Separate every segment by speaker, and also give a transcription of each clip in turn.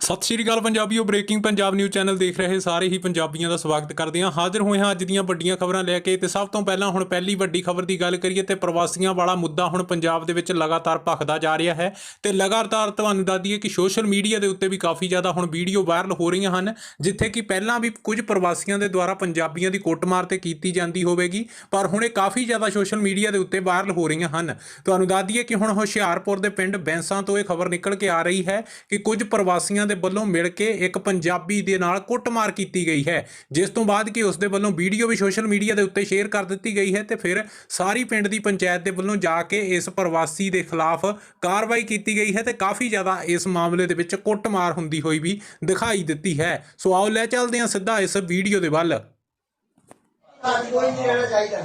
Speaker 1: ਸਤਿ ਸ਼੍ਰੀ ਅਕਾਲ ਪੰਜਾਬੀਓ ਬ੍ਰੇਕਿੰਗ ਪੰਜਾਬ ਨਿਊਜ਼ ਚੈਨਲ ਦੇਖ ਰਹੇ ਸਾਰੇ ਹੀ ਪੰਜਾਬੀਆਂ ਦਾ ਸਵਾਗਤ ਕਰਦੇ ਹਾਂ। ਹਾਜ਼ਰ ਹੋਏ ਹਾਂ ਅੱਜ ਦੀਆਂ ਵੱਡੀਆਂ ਖਬਰਾਂ ਲੈ ਕੇ ਤੇ ਸਭ ਤੋਂ ਪਹਿਲਾਂ ਹੁਣ ਪਹਿਲੀ ਵੱਡੀ ਖਬਰ ਦੀ ਗੱਲ ਕਰੀਏ ਤੇ ਪ੍ਰਵਾਸੀਆਂ ਵਾਲਾ ਮੁੱਦਾ ਹੁਣ ਪੰਜਾਬ ਦੇ ਵਿੱਚ ਲਗਾਤਾਰ ਭਖਦਾ ਜਾ ਰਿਹਾ ਹੈ ਤੇ ਲਗਾਤਾਰ ਤੁਹਾਨੂੰ ਦੱਸ ਦਈਏ ਕਿ ਸੋਸ਼ਲ ਮੀਡੀਆ ਦੇ ਉੱਤੇ ਵੀ ਕਾਫੀ ਜ਼ਿਆਦਾ ਹੁਣ ਵੀਡੀਓ ਵਾਇਰਲ ਹੋ ਰਹੀਆਂ ਹਨ, ਜਿੱਥੇ ਕਿ ਪਹਿਲਾਂ ਵੀ ਕੁਝ ਪ੍ਰਵਾਸੀਆਂ ਦੇ ਦੁਆਰਾ ਪੰਜਾਬੀਆਂ ਦੀ ਕੁੱਟਮਾਰ ਤੇ ਕੀਤੀ ਜਾਂਦੀ ਹੋਵੇਗੀ, ਪਰ ਹੁਣ ਇਹ ਕਾਫੀ ਜ਼ਿਆਦਾ ਸੋਸ਼ਲ ਮੀਡੀਆ ਦੇ ਉੱਤੇ ਵਾਇਰਲ ਹੋ ਰਹੀਆਂ ਹਨ। ਤੁਹਾਨੂੰ ਦੱਸ ਦਈਏ ਕਿ ਹੁਣ ਹੁਸ਼ਿਆਰਪੁਰ ਦੇ ਪਿੰਡ ਬੈਂਸਾਂ ਤੋਂ ਇਹ ਖਬਰ ਨਿਕਲ ਕੇ ਆ ਰਹੀ ਹੈ ਕਿ ਕੁਝ ਪ੍ਰਵਾਸੀਆਂ ਦੇ ਵੱਲੋਂ ਮਿਲ ਕੇ ਇੱਕ ਪੰਜਾਬੀ ਦੇ ਨਾਲ ਕੁੱਟਮਾਰ ਕੀਤੀ ਗਈ ਹੈ। ਜਿਸ ਤੋਂ ਬਾਅਦ ਕਿ ਉਸ ਦੇ ਵੱਲੋਂ ਵੀਡੀਓ ਵੀ ਸੋਸ਼ਲ ਮੀਡੀਆ ਦੇ ਉੱਤੇ ਸ਼ੇਅਰ ਕਰ ਦਿੱਤੀ ਗਈ ਹੈ ਤੇ ਫਿਰ ਸਾਰੀ ਪਿੰਡ ਦੀ ਪੰਚਾਇਤ ਦੇ ਵੱਲੋਂ ਜਾ ਕੇ ਇਸ ਪ੍ਰਵਾਸੀ ਦੇ ਖਿਲਾਫ ਕਾਰਵਾਈ ਕੀਤੀ ਗਈ ਹੈ ਤੇ ਕਾਫੀ ਜ਼ਿਆਦਾ ਇਸ ਮਾਮਲੇ ਦੇ ਵਿੱਚ ਕੁੱਟਮਾਰ ਹੁੰਦੀ ਹੋਈ ਵੀ ਦਿਖਾਈ ਦਿੱਤੀ ਹੈ। ਸੋ ਆਓ ਲੈ ਚੱਲਦੇ ਹਾਂ ਸਿੱਧਾ ਇਸ ਵੀਡੀਓ ਦੇ ਵੱਲ।
Speaker 2: ਕੋਈ ਨਹੀਂ ਰਹਿਣਾ ਚਾਹੀਦਾ।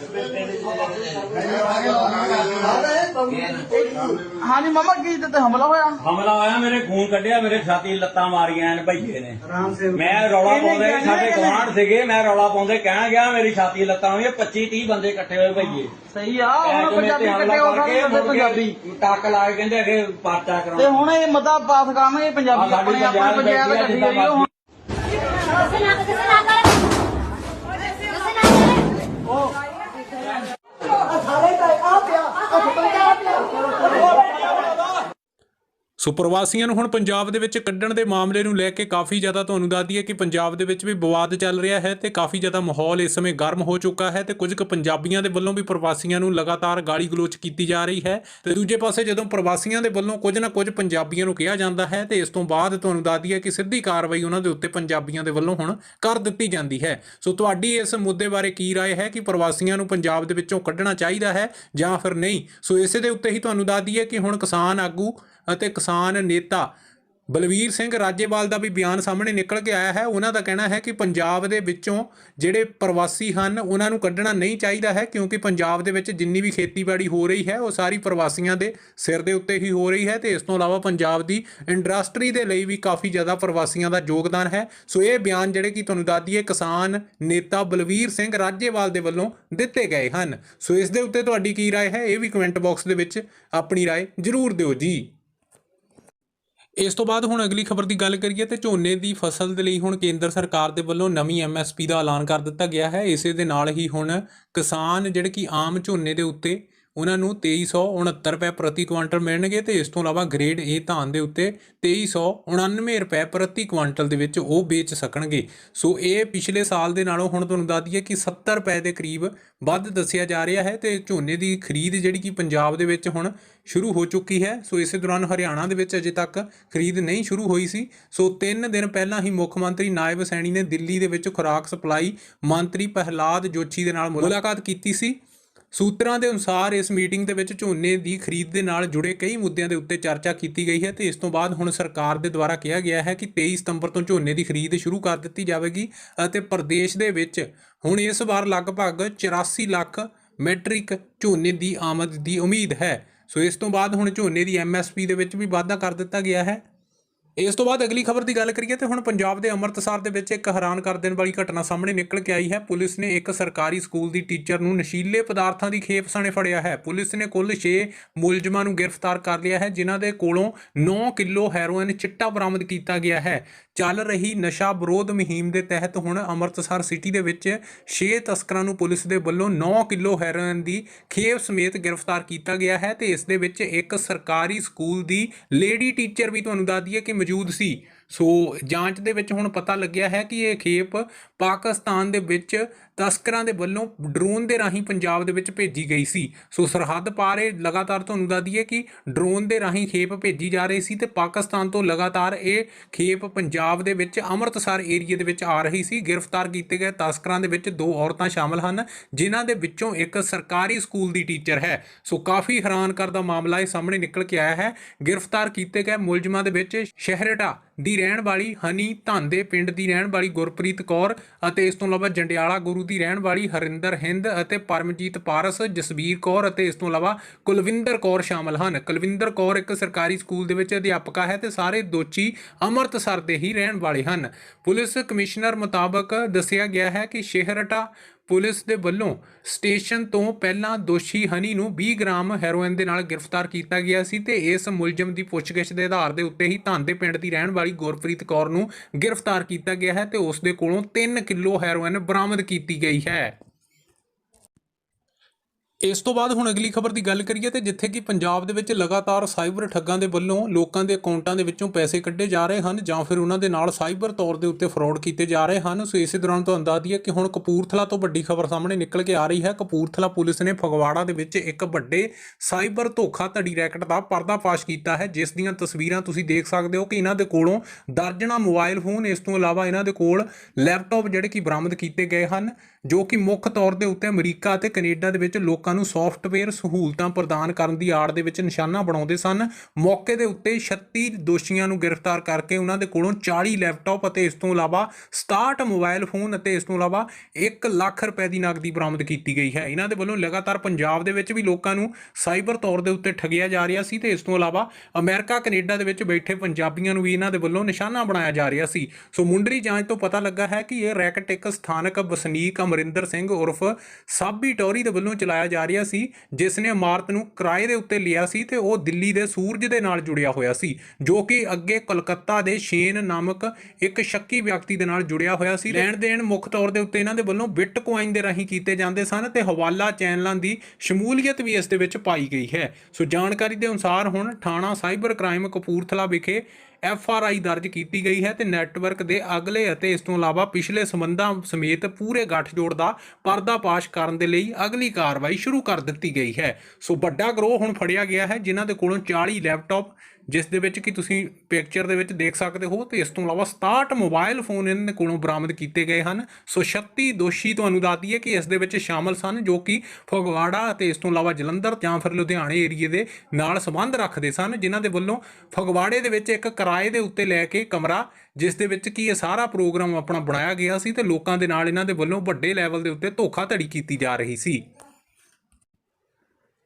Speaker 3: ਹਾਂਜੀ ਮਮਾ ਕੀ ਤੇ ਹਮਲਾ ਹੋਇਆ?
Speaker 4: ਹਮਲਾ ਹੋਇਆ ਮੇਰੇ ਖੂਨ ਕੱਢਿਆ ਮੇਰੇ ਛਾਤੀ ਲੱਤਾਂ ਮਾਰੀਆਂ ਨੇ ਭਈਏ ਨੇ। ਮੈਂ ਰੌਲਾ ਪਾਉਂਦੇ ਸਾਡੇ ਗਵਾਂਢ ਸੀਗੇ ਮੈਂ ਰੌਲਾ ਪਾਉਂਦੇ ਕਹਿਣ ਗਿਆ ਮੇਰੀ ਛਾਤੀ ਲੱਤਾਂ ਹੋਈਆਂ 25 30 ਬੰਦੇ ਇਕੱਠੇ ਹੋਏ ਭਈਏ।
Speaker 3: ਸਹੀ ਆ ਹੁਣ ਪੰਜਾਬੀ ਇਕੱਠੇ ਹੋ ਬੰਦੇ ਪੰਜਾਬੀ।
Speaker 4: ਟੱਕ ਲਾ ਕੇ ਕਹਿੰਦੇ ਅਗੇ ਪਾਰਟਾ
Speaker 3: ਤੇ
Speaker 4: ਕਰਾਉਣਾ
Speaker 3: ਹੁਣ ਇਹ ਮਤਾ ਪਾਸ ਕਰਾਂਗੇ ਪੰਜਾਬੀ ਆਪਣੇ ਆਪਣੇ
Speaker 4: ਪੰਜਾਬ
Speaker 3: ਇਕੱਠੀ ਹੋਈ ਹੁਣ
Speaker 5: ਕਿਸੇ ਨਾ ਕਿਸੇ ਨਾ ਕਰ ਕਿਸੇ ਨਾ ਕਰ
Speaker 2: ਸਾਰੇ ਆ ਪਿਆ ਆ ਪਿਆ।
Speaker 1: ਸੋ ਪ੍ਰਵਾਸੀਆਂ ਨੂੰ ਹੁਣ ਪੰਜਾਬ ਦੇ ਵਿੱਚ ਕੱਢਣ ਦੇ ਮਾਮਲੇ ਨੂੰ ਲੈ ਕੇ ਕਾਫੀ ਜ਼ਿਆਦਾ ਤੁਹਾਨੂੰ ਦੱਸ ਦਈਏ ਕਿ ਪੰਜਾਬ ਦੇ ਵਿੱਚ ਵੀ ਵਿਵਾਦ ਚੱਲ ਰਿਹਾ ਹੈ ਤੇ ਕਾਫੀ ਜ਼ਿਆਦਾ ਮਾਹੌਲ ਇਸ ਸਮੇਂ ਗਰਮ ਹੋ ਚੁੱਕਾ ਹੈ ਤੇ ਕੁਝ ਕੁ ਪੰਜਾਬੀਆਂ ਦੇ ਵੱਲੋਂ ਵੀ ਪ੍ਰਵਾਸੀਆਂ ਨੂੰ ਲਗਾਤਾਰ ਗਾਲੀ ਗਲੋਚ ਕੀਤੀ ਜਾ ਰਹੀ ਹੈ ਤੇ ਦੂਜੇ ਪਾਸੇ ਜਦੋਂ ਪ੍ਰਵਾਸੀਆਂ ਦੇ ਵੱਲੋਂ ਕੁਝ ਨਾ ਕੁਝ ਪੰਜਾਬੀਆਂ ਨੂੰ ਕਿਹਾ ਜਾਂਦਾ ਹੈ ਤੇ ਇਸ ਤੋਂ ਬਾਅਦ ਤੁਹਾਨੂੰ ਦੱਸ ਦਈਏ ਕਿ ਸਿੱਧੀ ਕਾਰਵਾਈ ਉਹਨਾਂ ਦੇ ਉੱਤੇ ਪੰਜਾਬੀਆਂ ਦੇ ਵੱਲੋਂ ਹੁਣ ਕਰ ਦਿੱਤੀ ਜਾਂਦੀ ਹੈ ਸੋ ਤੁਹਾਡੀ ਇਸ ਮੁੱਦੇ ਬਾਰੇ ਕੀ رائے ਹੈ ਕਿ ਪ੍ਰਵਾਸੀਆਂ ਨੂੰ ਪੰਜਾਬ ਦੇ ਵਿੱਚੋਂ ਕੱਢਣਾ ਚਾਹੀਦਾ ਹੈ ਜਾਂ ਫਿਰ ਨਹੀਂ ਸੋ ਇਸੇ ਦੇ ਉੱਤੇ ਹੀ ਤੁਹਾਨੂੰ ਦੱਸ ਦਈਏ ਕਿ ਹੁਣ ਕਿਸਾਨ ਆਗੂ ਅਤੇ ਕਿਸਾਨ ਨੇਤਾ ਬਲਵੀਰ ਸਿੰਘ ਰਾਜੇਵਾਲ ਦਾ ਵੀ ਬਿਆਨ ਸਾਹਮਣੇ ਨਿਕਲ ਕੇ ਆਇਆ ਹੈ ਉਹਨਾਂ ਦਾ ਕਹਿਣਾ ਹੈ ਕਿ ਪੰਜਾਬ ਦੇ ਵਿੱਚੋਂ ਜਿਹੜੇ ਪ੍ਰਵਾਸੀ ਹਨ ਉਹਨਾਂ ਨੂੰ ਕੱਢਣਾ ਨਹੀਂ ਚਾਹੀਦਾ ਹੈ ਕਿਉਂਕਿ ਪੰਜਾਬ ਦੇ ਵਿੱਚ ਜਿੰਨੀ ਵੀ ਖੇਤੀਬਾੜੀ ਹੋ ਰਹੀ ਹੈ ਉਹ ਸਾਰੀ ਪ੍ਰਵਾਸੀਆਂ ਦੇ ਸਿਰ ਦੇ ਉੱਤੇ ਹੀ ਹੋ ਰਹੀ ਹੈ ਤੇ ਇਸ ਤੋਂ ਇਲਾਵਾ ਪੰਜਾਬ ਦੀ ਇੰਡਸਟਰੀ ਦੇ ਲਈ ਵੀ ਕਾਫੀ ਜ਼ਿਆਦਾ ਪ੍ਰਵਾਸੀਆਂ ਦਾ ਯੋਗਦਾਨ ਹੈ ਸੋ ਇਹ ਬਿਆਨ ਜਿਹੜੇ ਕਿ ਤੁਹਾਨੂੰ ਦੱਸ ਦਈਏ ਕਿਸਾਨ ਨੇਤਾ ਬਲਵੀਰ ਸਿੰਘ ਰਾਜੇਵਾਲ ਦੇ ਵੱਲੋਂ ਦਿੱਤੇ ਗਏ ਹਨ ਸੋ ਇਸ ਦੇ ਉੱਤੇ ਤੁਹਾਡੀ ਕੀ رائے ਹੈ ਇਹ ਵੀ ਕਮੈਂਟ ਬਾਕਸ ਦੇ ਵਿੱਚ ਆਪਣੀ رائے ਜ਼ਰੂਰ ਦਿਓ ਜੀ ਇਸ ਤੋਂ ਬਾਅਦ ਹੁਣ ਅਗਲੀ ਖਬਰ ਦੀ ਗੱਲ ਕਰੀਏ ਤੇ ਝੋਨੇ ਦੀ ਫਸਲ ਦੇ ਲਈ ਹੁਣ ਕੇਂਦਰ ਸਰਕਾਰ ਦੇ ਵੱਲੋਂ ਨਵੀਂ ਐਮਐਸਪੀ ਦਾ ਐਲਾਨ ਕਰ ਦਿੱਤਾ ਗਿਆ ਹੈ। ਇਸੇ ਦੇ ਨਾਲ ਹੀ ਹੁਣ ਕਿਸਾਨ ਜਿਹੜੇ ਕਿ ਆਮ ਝੋਨੇ ਦੇ ਉੱਤੇ ਉਹਨਾਂ ਨੂੰ 2369 ਰੁਪਏ ਪ੍ਰਤੀ ਕੁਆਂਟਲ ਮਿਲਣਗੇ ਤੇ ਇਸ ਤੋਂ ਇਲਾਵਾ ਗ੍ਰੇਡ A ਧਾਨ ਦੇ ਉੱਤੇ 2399 ਰੁਪਏ ਪ੍ਰਤੀ ਕੁਆਂਟਲ ਦੇ ਵਿੱਚ ਉਹ ਵੇਚ ਸਕਣਗੇ। ਸੋ ਇਹ ਪਿਛਲੇ ਸਾਲ ਦੇ ਨਾਲੋਂ ਹੁਣ ਤੁਹਾਨੂੰ ਦੱਸ ਦਈਏ ਕਿ 70 ਰੁਪਏ ਦੇ ਕਰੀਬ ਵੱਧ ਦੱਸਿਆ ਜਾ ਰਿਹਾ ਹੈ ਤੇ ਝੋਨੇ ਦੀ ਖਰੀਦ ਜਿਹੜੀ ਕਿ ਪੰਜਾਬ ਦੇ ਵਿੱਚ ਹੁਣ ਸ਼ੁਰੂ ਹੋ ਚੁੱਕੀ ਹੈ। ਸੋ ਇਸੇ ਦੌਰਾਨ ਹਰਿਆਣਾ ਦੇ ਵਿੱਚ ਅਜੇ ਤੱਕ ਖਰੀਦ ਨਹੀਂ ਸ਼ੁਰੂ ਹੋਈ ਸੀ। ਸੋ 3 ਦਿਨ ਪਹਿਲਾਂ ਹੀ ਮੁੱਖ ਮੰਤਰੀ ਨਾਇਬ ਸੈਣੀ ਨੇ ਦਿੱਲੀ ਦੇ ਵਿੱਚ ਖੁਰਾਕ ਸਪਲਾਈ ਮੰਤਰੀ ਪ੍ਰਹਲਾਦ ਜੋਸ਼ੀ ਦੇ ਨਾਲ ਮੁਲਾਕਾਤ ਕੀਤੀ ਸੀ। ਸੂਤਰਾਂ ਦੇ ਅਨੁਸਾਰ ਇਸ ਮੀਟਿੰਗ ਦੇ ਵਿੱਚ ਝੋਨੇ ਦੀ ਖਰੀਦ ਦੇ ਨਾਲ ਜੁੜੇ ਕਈ ਮੁੱਦਿਆਂ ਦੇ ਉੱਤੇ ਚਰਚਾ ਕੀਤੀ ਗਈ ਹੈ ਤੇ ਇਸ ਤੋਂ ਬਾਅਦ ਹੁਣ ਸਰਕਾਰ ਦੇ ਦੁਆਰਾ ਕਿਹਾ ਗਿਆ ਹੈ ਕਿ 23 ਸਤੰਬਰ ਤੋਂ ਝੋਨੇ ਦੀ ਖਰੀਦ ਸ਼ੁਰੂ ਕਰ ਦਿੱਤੀ ਜਾਵੇਗੀ ਅਤੇ ਪ੍ਰਦੇਸ਼ ਦੇ ਵਿੱਚ ਹੁਣ ਇਸ ਵਾਰ ਲਗਭਗ 84 ਲੱਖ ਮੈਟ੍ਰਿਕ ਝੋਨੇ ਦੀ ਆਮਦ ਦੀ ਉਮੀਦ ਹੈ। ਸੋ ਇਸ ਤੋਂ ਬਾਅਦ ਹੁਣ ਝੋਨੇ ਦੀ ਐਮਐਸਪੀ ਦੇ ਵਿੱਚ ਵੀ ਵਾਧਾ ਕਰ ਦਿੱਤਾ ਗਿਆ ਹੈ। ਇਸ ਤੋਂ ਬਾਅਦ ਅਗਲੀ ਖਬਰ ਦੀ ਗੱਲ ਕਰੀਏ ਤੇ ਹੁਣ ਪੰਜਾਬ ਦੇ ਅੰਮ੍ਰਿਤਸਰ ਦੇ ਵਿੱਚ ਇੱਕ ਹੈਰਾਨ ਕਰ ਦੇਣ ਵਾਲੀ ਘਟਨਾ ਸਾਹਮਣੇ ਨਿਕਲ ਕੇ ਆਈ ਹੈ। ਪੁਲਿਸ ਨੇ ਇੱਕ ਸਰਕਾਰੀ ਸਕੂਲ ਦੀ ਟੀਚਰ ਨੂੰ ਨਸ਼ੀਲੇ ਪਦਾਰਥਾਂ ਦੀ ਖੇਪ ਸਣੇ ਫੜਿਆ ਹੈ। ਪੁਲਿਸ ਨੇ ਕੁੱਲ 6 ਮੁਲਜ਼ਮਾਂ ਨੂੰ ਗ੍ਰਿਫਤਾਰ ਕਰ ਲਿਆ ਹੈ, ਜਿਨ੍ਹਾਂ ਦੇ ਕੋਲੋਂ 9 ਕਿਲੋ ਹੈਰੋਇਨ ਚਿੱਟਾ ਬਰਾਮਦ ਕੀਤਾ ਗਿਆ ਹੈ। ਚੱਲ ਰਹੀ ਨਸ਼ਾ ਵਿਰੋਧ ਮੁਹਿੰਮ ਦੇ ਤਹਿਤ ਹੁਣ ਅੰਮ੍ਰਿਤਸਰ ਸਿਟੀ ਦੇ ਵਿੱਚ 6 ਤਸਕਰਾਂ ਨੂੰ ਪੁਲਿਸ ਦੇ ਵੱਲੋਂ 9 ਕਿਲੋ ਹੈਰੋਇਨ ਦੀ ਖੇਪ ਸਮੇਤ ਗ੍ਰਿਫਤਾਰ ਕੀਤਾ ਗਿਆ ਹੈ ਤੇ ਇਸ ਦੇ ਵਿੱਚ ਇੱਕ ਸਰਕਾਰੀ ਸਕੂਲ ਦੀ ਲੇਡੀ ਟੀਚਰ ਵੀ ਤੁਹਾਨੂੰ ਦੱਸ ਦਈਏ ਕਿ ਮੌਜੂਦ ਸੀ। ਸੋ ਜਾਂਚ ਦੇ ਵਿੱਚ ਹੁਣ ਪਤਾ ਲੱਗਿਆ ਹੈ ਕਿ ਇਹ ਖੇਪ ਪਾਕਿਸਤਾਨ ਦੇ ਵਿੱਚ ਤਸਕਰਾਂ ਦੇ ਵੱਲੋਂ ਡਰੋਨ ਦੇ ਰਾਹੀਂ ਪੰਜਾਬ ਦੇ ਵਿੱਚ ਭੇਜੀ ਗਈ ਸੀ। ਸੋ ਸਰਹੱਦ ਪਾਰ ਇਹ ਲਗਾਤਾਰ ਤੁਹਾਨੂੰ ਦੱਸ ਦਈਏ ਕਿ ਡਰੋਨ ਦੇ ਰਾਹੀਂ ਖੇਪ ਭੇਜੀ ਜਾ ਰਹੀ ਸੀ ਤੇ ਪਾਕਿਸਤਾਨ ਤੋਂ ਲਗਾਤਾਰ ਇਹ ਖੇਪ ਪੰਜਾਬ ਦੇ ਵਿੱਚ ਅੰਮ੍ਰਿਤਸਰ ਏਰੀਆ ਦੇ ਵਿੱਚ ਆ ਰਹੀ ਸੀ। ਗ੍ਰਿਫਤਾਰ ਕੀਤੇ ਗਏ ਤਸਕਰਾਂ ਦੇ ਵਿੱਚ ਦੋ ਔਰਤਾਂ ਸ਼ਾਮਲ ਹਨ, ਜਿਨ੍ਹਾਂ ਦੇ ਵਿੱਚੋਂ ਇੱਕ ਸਰਕਾਰੀ ਸਕੂਲ ਦੀ ਟੀਚਰ ਹੈ। ਸੋ ਕਾਫੀ ਹੈਰਾਨ ਕਰਦਾ ਮਾਮਲਾ ਇਹ ਸਾਹਮਣੇ ਨਿਕਲ ਕੇ ਆਇਆ ਹੈ। ਗ੍ਰਿਫਤਾਰ ਕੀਤੇ ਗਏ ਮੁਲਜ਼ਮਾਂ ਦੇ ਵਿੱਚ ਸ਼ਹਿਰਟਾ ਦੀ ਰਹਿਣ ਵਾਲੀ ਹਨੀ ਧਾਂਦੇ ਪਿੰਡ ਦੀ ਰਹਿਣ ਵਾਲੀ ਗੁਰਪ੍ਰੀਤ ਕੌਰ ਅਤੇ ਇਸ ਤੋਂ ਇਲਾਵਾ ਜੰਡਿਆਲਾ ਗੁਰੂ ਦੀ ਰਹਿਣ ਵਾਲੀ ਹਰਿੰਦਰ ਹਿੰਦ ਅਤੇ ਪਰਮਜੀਤ ਪਾਰਸ ਜਸਬੀਰ ਕੌਰ ਅਤੇ ਇਸ ਤੋਂ ਇਲਾਵਾ ਕੁਲਵਿੰਦਰ ਕੌਰ ਸ਼ਾਮਲ ਹਨ। ਕੁਲਵਿੰਦਰ ਕੌਰ ਇੱਕ ਸਰਕਾਰੀ ਸਕੂਲ ਦੇ ਵਿੱਚ ਅਧਿਆਪਕਾ ਹੈ ਤੇ ਸਾਰੇ ਦੋਚੀ ਅੰਮ੍ਰਿਤਸਰ ਦੇ ਹੀ ਰਹਿਣ ਵਾਲੇ ਹਨ। ਪੁਲਿਸ ਕਮਿਸ਼ਨਰ ਮੁਤਾਬਕ ਦੱਸਿਆ ਗਿਆ ਹੈ ਕਿ ਸ਼ਹਿਰਟਾ ਪੁਲਿਸ ਦੇ ਵੱਲੋਂ ਸਟੇਸ਼ਨ ਤੋਂ ਪਹਿਲਾਂ ਦੋਸ਼ੀ ਹਨੀ ਨੂੰ 20 ਗ੍ਰਾਮ ਹੈਰੋਇਨ ਦੇ ਨਾਲ ਗ੍ਰਿਫਤਾਰ ਕੀਤਾ ਗਿਆ ਸੀ ਤੇ ਇਸ ਮੁਲਜ਼ਮ ਦੀ ਪੁੱਛਗਿੱਛ ਦੇ ਆਧਾਰ ਦੇ ਉੱਤੇ ਹੀ ਧਾਂਦੇ ਪਿੰਡ ਦੀ ਰਹਿਣ ਵਾਲੀ ਗੁਰਪ੍ਰੀਤ ਕੌਰ ਨੂੰ ਗ੍ਰਿਫਤਾਰ ਕੀਤਾ ਗਿਆ ਹੈ ਤੇ ਉਸ ਦੇ ਕੋਲੋਂ 3 ਕਿਲੋ ਹੈਰੋਇਨ ਬਰਾਮਦ ਕੀਤੀ ਗਈ ਹੈ। ਇਸ ਤੋਂ ਬਾਅਦ ਹੁਣ ਅਗਲੀ ਖਬਰ ਦੀ ਗੱਲ ਕਰੀਏ ਤੇ ਜਿੱਥੇ ਕਿ ਪੰਜਾਬ ਦੇ ਵਿੱਚ ਲਗਾਤਾਰ ਸਾਈਬਰ ਠੱਗਾਂ ਦੇ ਵੱਲੋਂ ਲੋਕਾਂ ਦੇ ਅਕਾਊਂਟਾਂ ਦੇ ਵਿੱਚੋਂ ਪੈਸੇ ਕੱਢੇ ਜਾ ਰਹੇ ਹਨ ਜਾਂ ਫਿਰ ਉਹਨਾਂ ਦੇ ਨਾਲ ਸਾਈਬਰ ਤੌਰ ਦੇ ਉੱਤੇ ਫਰਾਡ ਕੀਤੇ ਜਾ ਰਹੇ ਹਨ, ਸੋ ਇਸੇ ਦੌਰਾਨ ਤੁਹਾਨੂੰ ਦੱਸ ਦਈਏ ਕਿ ਹੁਣ ਕਪੂਰਥਲਾ ਤੋਂ ਵੱਡੀ ਖਬਰ ਸਾਹਮਣੇ ਨਿਕਲ ਕੇ ਆ ਰਹੀ ਹੈ। ਕਪੂਰਥਲਾ ਪੁਲਿਸ ਨੇ ਫਗਵਾੜਾ ਦੇ ਵਿੱਚ ਇੱਕ ਵੱਡੇ ਸਾਈਬਰ ਧੋਖਾਧੜੀ ਰੈਕਟ ਦਾ ਪਰਦਾਫਾਸ਼ ਕੀਤਾ ਹੈ, ਜਿਸ ਦੀਆਂ ਤਸਵੀਰਾਂ ਤੁਸੀਂ ਦੇਖ ਸਕਦੇ ਹੋ ਕਿ ਇਹਨਾਂ ਦੇ ਕੋਲੋਂ ਦਰਜਨਾਂ ਮੋਬਾਈਲ ਫੋਨ, ਇਸ ਤੋਂ ਇਲਾਵਾ ਇਹਨਾਂ ਦੇ ਕੋਲ ਲੈਪਟਾਪ ਜਿਹੜੇ ਕਿ ਬਰਾਮਦ ਕੀਤੇ ਗਏ ਹਨ। ਜੋ ਕਿ ਮੁੱਖ ਤੌਰ ਦੇ ਉੱਤੇ ਅਮਰੀਕਾ ਅਤੇ ਕੈਨੇਡਾ ਦੇ ਵਿੱਚ ਲੋਕਾਂ ਨੂੰ ਸੌਫਟਵੇਅਰ ਸਹੂਲਤਾਂ ਪ੍ਰਦਾਨ ਕਰਨ ਦੀ ਆੜ ਦੇ ਵਿੱਚ ਨਿਸ਼ਾਨਾ ਬਣਾਉਂਦੇ ਸਨ। ਮੌਕੇ ਦੇ ਉੱਤੇ 36 ਦੋਸ਼ੀਆਂ ਨੂੰ ਗ੍ਰਿਫਤਾਰ ਕਰਕੇ ਉਹਨਾਂ ਦੇ ਕੋਲੋਂ 40 ਲੈਪਟਾਪ ਅਤੇ ਇਸ ਤੋਂ ਇਲਾਵਾ 67 ਮੋਬਾਈਲ ਫੋਨ ਅਤੇ ਇਸ ਤੋਂ ਇਲਾਵਾ 1 ਲੱਖ ਰੁਪਏ ਦੀ ਨਕਦੀ ਬਰਾਮਦ ਕੀਤੀ ਗਈ ਹੈ। ਇਹਨਾਂ ਦੇ ਵੱਲੋਂ ਲਗਾਤਾਰ ਪੰਜਾਬ ਦੇ ਵਿੱਚ ਵੀ ਲੋਕਾਂ ਨੂੰ ਸਾਈਬਰ ਤੌਰ ਦੇ ਉੱਤੇ ਠੱਗਿਆ ਜਾ ਰਿਹਾ ਸੀ ਤੇ ਇਸ ਤੋਂ ਇਲਾਵਾ ਅਮਰੀਕਾ, ਕੈਨੇਡਾ ਦੇ ਵਿੱਚ ਬੈਠੇ ਪੰਜਾਬੀਆਂ ਨੂੰ ਵੀ ਇਹਨਾਂ ਦੇ ਵੱਲੋਂ ਨਿਸ਼ਾਨਾ ਬਣਾਇਆ ਜਾ ਰਿਹਾ ਸੀ। ਸੋ ਮੁੰਡਰੀ ਜਾਂਚ ਤੋਂ ਪਤਾ ਲੱਗਾ ਹੈ ਕਿ ਇਹ ਰੈਕਟ ਇੱਕ ਸਥਾਨਕ ਵਸਨੀਕ ਅਮਰਿੰਦਰ ਸਿੰਘ ਉਰਫ ਸਾਬੀ ਟੌਰੀ ਦੇ ਵੱਲੋਂ ਚਲਾਇਆ ਜਾ ਰਿਹਾ ਸੀ, ਜਿਸ ਨੇ ਇਮਾਰਤ ਨੂੰ ਕਿਰਾਏ ਦੇ ਉੱਤੇ ਲਿਆ ਸੀ ਤੇ ਉਹ ਦਿੱਲੀ ਦੇ ਸੂਰਜ ਦੇ ਨਾਲ ਜੁੜਿਆ ਹੋਇਆ ਸੀ, ਜੋ ਕਿ ਅੱਗੇ ਕੋਲਕਾਤਾ ਦੇ ਸ਼ੇਨ ਨਾਮਕ ਇੱਕ ਸ਼ੱਕੀ ਵਿਅਕਤੀ ਦੇ ਨਾਲ ਜੁੜਿਆ ਹੋਇਆ ਸੀ। ਲੈਣ ਦੇਣ ਮੁੱਖ ਤੌਰ ਦੇ ਉੱਤੇ ਇਹਨਾਂ ਦੇ ਵੱਲੋਂ ਬਿਟਕੋਇਨ ਦੇ ਰਾਹੀਂ ਕੀਤੇ ਜਾਂਦੇ ਸਨ ਤੇ ਹਵਾਲਾ ਚੈਨਲਾਂ ਦੀ ਸ਼ਮੂਲੀਅਤ ਵੀ ਇਸ ਦੇ ਵਿੱਚ ਪਾਈ ਗਈ ਹੈ। ਸੋ ਜਾਣਕਾਰੀ ਦੇ ਅਨੁਸਾਰ ਹੁਣ ਥਾਣਾ ਸਾਈਬਰ ਕ੍ਰਾਈਮ ਕਪੂਰਥਲਾ ਵਿਖੇ ਐਫ ਆਰ ਆਈ ਦਰਜ ਕੀਤੀ ਗਈ ਹੈ ਤੇ ਨੈਟਵਰਕ ਦੇ ਅਗਲੇ ਅਤੇ ਇਸ ਤੋਂ ਇਲਾਵਾ ਪਿਛਲੇ ਸੰਬੰਧਾਂ ਸਮੇਤ ਪੂਰੇ ਗੱਠਜੋੜ ਦਾ ਪਰਦਾਫਾਸ਼ ਕਰਨ ਦੇ ਲਈ ਅਗਲੀ ਕਾਰਵਾਈ ਸ਼ੁਰੂ ਕਰ ਦਿੱਤੀ ਗਈ ਹੈ। ਸੋ ਵੱਡਾ ਗਰੋਹ ਹੁਣ ਫੜਿਆ ਗਿਆ ਹੈ, ਜਿਨ੍ਹਾਂ ਦੇ ਕੋਲੋਂ 40 ਲੈਪਟਾਪ ਜਿਸ ਦੇ ਵਿੱਚ ਕਿ ਤੁਸੀਂ ਪਿਕਚਰ ਦੇ ਵਿੱਚ ਦੇਖ ਸਕਦੇ ਹੋ ਤੇ ਇਸ ਤੋਂ ਇਲਾਵਾ 67 ਮੋਬਾਈਲ ਫੋਨ ਇਹਨਾਂ ਕੋਲੋਂ ਬਰਾਮਦ ਕੀਤੇ ਗਏ ਹਨ। ਸੋ 36 ਦੋਸ਼ੀ ਤੁਹਾਨੂੰ ਦੱਸ ਦਈਏ ਕਿ ਇਸ ਦੇ ਵਿੱਚ ਸ਼ਾਮਲ ਸਨ ਜੋ ਕਿ ਫਗਵਾੜਾ ਅਤੇ ਇਸ ਤੋਂ ਇਲਾਵਾ ਜਲੰਧਰ ਜਾਂ ਫਿਰ ਲੁਧਿਆਣੇ ਏਰੀਏ ਦੇ ਨਾਲ ਸੰਬੰਧ ਰੱਖਦੇ ਸਨ, ਜਿਨ੍ਹਾਂ ਦੇ ਵੱਲੋਂ ਫਗਵਾੜੇ ਦੇ ਵਿੱਚ ਇੱਕ ਕਿਰਾਏ ਦੇ ਉੱਤੇ ਲੈ ਕੇ ਕਮਰਾ, ਜਿਸ ਦੇ ਵਿੱਚ ਕੀ ਇਹ ਸਾਰਾ ਪ੍ਰੋਗਰਾਮ ਆਪਣਾ ਬਣਾਇਆ ਗਿਆ ਸੀ ਤੇ ਲੋਕਾਂ ਦੇ ਨਾਲ ਇਹਨਾਂ ਦੇ ਵੱਲੋਂ ਵੱਡੇ ਲੈਵਲ ਦੇ ਉੱਤੇ ਧੋਖਾਧੜੀ ਕੀਤੀ ਜਾ ਰਹੀ ਸੀ।